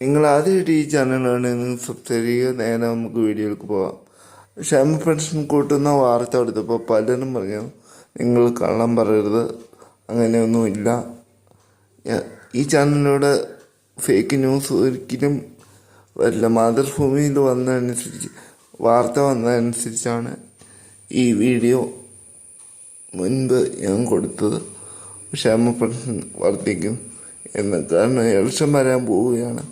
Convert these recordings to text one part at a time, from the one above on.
നിങ്ങൾ ആദ്യമായിട്ട് ഈ ചാനലാണ് നിങ്ങൾ സബ്സ്ക്രൈബ് ചെയ്യുക നേരെ നമുക്ക് വീഡിയോയിലേക്ക് പോകാം ക്ഷേമ പെൻഷൻ കൂട്ടുന്ന വാർത്ത എടുത്തപ്പോൾ പലരും പറഞ്ഞു നിങ്ങൾ കള്ളം പറയരുത് അങ്ങനെയൊന്നുമില്ല ഈ ചാനലിലൂടെ ഫേക്ക് ന്യൂസ് ഒരിക്കലും വരില്ല. മാതൃഭൂമിയിൽ വന്നതനുസരിച്ച് വാർത്ത വന്നതനുസരിച്ചാണ് ഈ വീഡിയോ മുൻപ് ഞാൻ കൊടുത്തത്. ക്ഷേമ പെൻഷൻ വർദ്ധിക്കും എന്ന് കാരണം ഇലക്ഷൻ വരാൻ പോവുകയാണ്.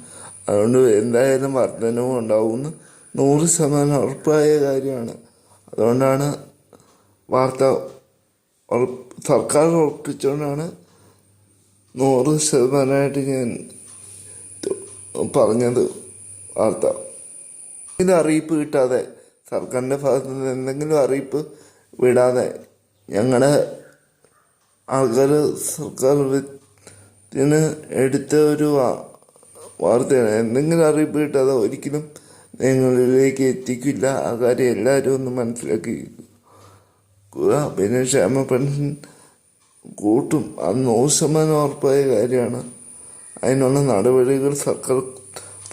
അതുകൊണ്ട് എന്തായാലും വർധനവും ഉണ്ടാവുമെന്ന് നൂറ് ശതമാനം ഉറപ്പായ കാര്യമാണ്. അതുകൊണ്ടാണ് വാർത്ത സർക്കാർ ഉറപ്പിച്ചുകൊണ്ടാണ് നൂറ് ശതമാനമായിട്ട് ഞാൻ പറഞ്ഞത് വാർത്ത. ഇത് അറിയിപ്പ് കിട്ടാതെ സർക്കാരിന്റെ ഭാഗത്തു നിന്ന് എന്തെങ്കിലും അറിയിപ്പ് വിടാതെ ഞങ്ങളുടെ ആൾക്കാർ സർക്കാർ എടുത്ത ഒരു വാർത്തയാണ്. എന്തെങ്കിലും അറിയിപ്പ് കിട്ടാതെ ഒരിക്കലും നിങ്ങളിലേക്ക് എത്തിക്കില്ല. ആ കാര്യം എല്ലാവരും ഒന്ന് മനസ്സിലാക്കി. പിന്നെ ക്ഷേമ പെൻഷൻ കൂട്ടും. അത് നൂറ് ശതമാനം ഉറപ്പായ കാര്യമാണ്. അതിനുള്ള നടപടികൾ സർക്കാർ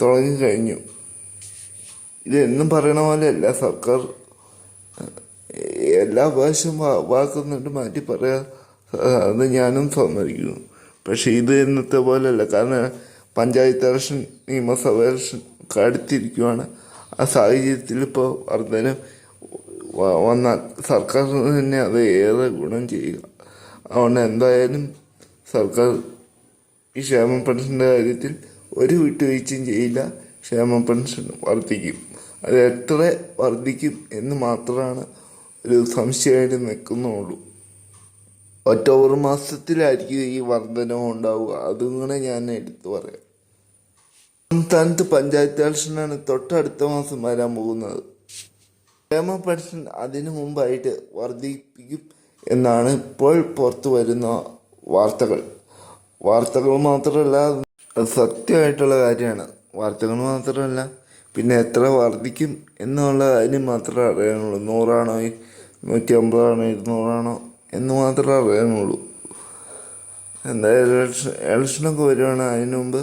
തുടങ്ങിക്കഴിഞ്ഞു. ഇത് എന്നും പറയണ പോലെ അല്ല. സർക്കാർ എല്ലാ പ്രാവശ്യം വാക്കുന്നിട്ട് മാറ്റി പറയാ. അത് ഞാനും സമ്മതിക്കുന്നു. പക്ഷേ ഇത് ഇന്നത്തെ പോലെയല്ല കാരണം പഞ്ചായത്ത് ഇലക്ഷൻ നിയമസഭ ഇലക്ഷൻ ഒക്കെ അടുത്തിരിക്കുവാണ്. ആ സാഹചര്യത്തിൽ ഇപ്പോൾ വർധന വന്നാൽ സർക്കാരിന് തന്നെ അത് ഏറെ ഗുണം ചെയ്യുക. അതുകൊണ്ട് എന്തായാലും സർക്കാർ ഈ ക്ഷേമ പെൻഷന്റെ കാര്യത്തിൽ ഒരു വിട്ടുവീഴ്ചയും ചെയ്യില്ല. ക്ഷേമ പെൻഷൻ വർദ്ധിക്കും അത് എത്ര വർദ്ധിക്കും എന്ന് മാത്രമാണ് ഒരു സംശയമായിട്ട് നിൽക്കുന്നുള്ളൂ. ഒക്ടോബർ മാസത്തിലായിരിക്കും ഈ വർധനവ് ഉണ്ടാവുക. അതും ഞാൻ എടുത്തു പറയാം. സംസ്ഥാനത്ത് പഞ്ചായത്ത് ഇലക്ഷനാണ് തൊട്ടടുത്ത മാസം വരാൻ പോകുന്നത്. ക്ഷേമ പെൻഷൻ അതിനു മുമ്പായിട്ട് വർദ്ധിപ്പിക്കും എന്നാണ് ഇപ്പോൾ പുറത്തു വരുന്ന വാർത്തകൾ. വാർത്തകൾ മാത്രമല്ല സത്യമായിട്ടുള്ള കാര്യമാണ്. വാർത്തകൾ മാത്രമല്ല പിന്നെ എത്ര വർദ്ധിക്കും എന്നുള്ള കാര്യം മാത്രമേ അറിയാനുള്ളൂ. നൂറാണോ നൂറ്റി അമ്പതാണോ ഇരുന്നൂറാണോ? എന്ന് മാത്രമേ അറിയാനുള്ളൂ. എന്തായാലും ഇലക്ഷൻ ഇലക്ഷനൊക്കെ വരുവാണ്. അതിന് മുമ്പ്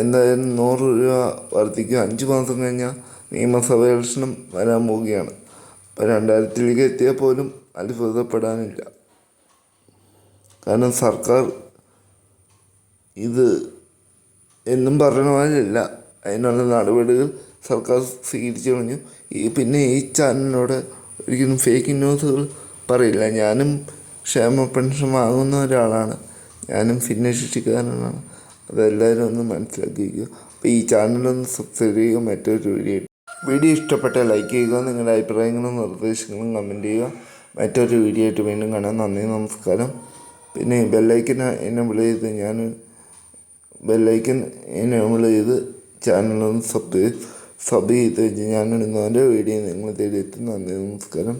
എന്തായാലും നൂറ് രൂപ വർദ്ധിക്കുക അഞ്ച് മാസം കഴിഞ്ഞാൽ നിയമസഭ ഇലക്ഷനും വരാൻ പോവുകയാണ്. അപ്പോൾ രണ്ടായിരത്തിലേക്ക് എത്തിയാൽ പോലും അത്ഭുതപ്പെടാനില്ല. കാരണം സർക്കാർ ഇത് എന്നും പറയണ പോലെയല്ല അതിനുള്ള നടപടികൾ സർക്കാർ സ്വീകരിച്ചു കഴിഞ്ഞു ഈ പിന്നെ ഈ ചാനലിനോട് ഒരിക്കലും ഫേക്ക് ന്യൂസുകൾ പറയില്ല. ഞാനും ക്ഷേമ പെൻഷൻ വാങ്ങുന്ന ഒരാളാണ്. ഞാനും ഭിന്നശേഷിക്കാരനാണ് അതെല്ലാവരും ഒന്ന് മനസ്സിലാക്കിയിരിക്കുക. അപ്പോൾ ഈ ചാനലൊന്ന് സബ്സ്ക്രൈബ് ചെയ്യുക മറ്റൊരു വീഡിയോ വീഡിയോ ഇഷ്ടപ്പെട്ടാൽ ലൈക്ക് ചെയ്യുക നിങ്ങളുടെ അഭിപ്രായങ്ങളും നിർദ്ദേശങ്ങളും കമന്റ് ചെയ്യുക. മറ്റൊരു വീഡിയോ ആയിട്ട് വീണ്ടും കാണാം. നന്ദി നമസ്കാരം. പിന്നെ ബെല്ലൈക്കൻ എനേബിൾ ചെയ്ത് ഞാൻ ബെല്ലൈക്കൻ എനേബിൾ ചെയ്ത് ചാനലൊന്ന് സബ് സബ് ചെയ്ത് കഴിഞ്ഞ് ഞാനിടുന്നതിന്റെ വീഡിയോ നിങ്ങൾ തേടി എത്തും. നന്ദി നമസ്കാരം.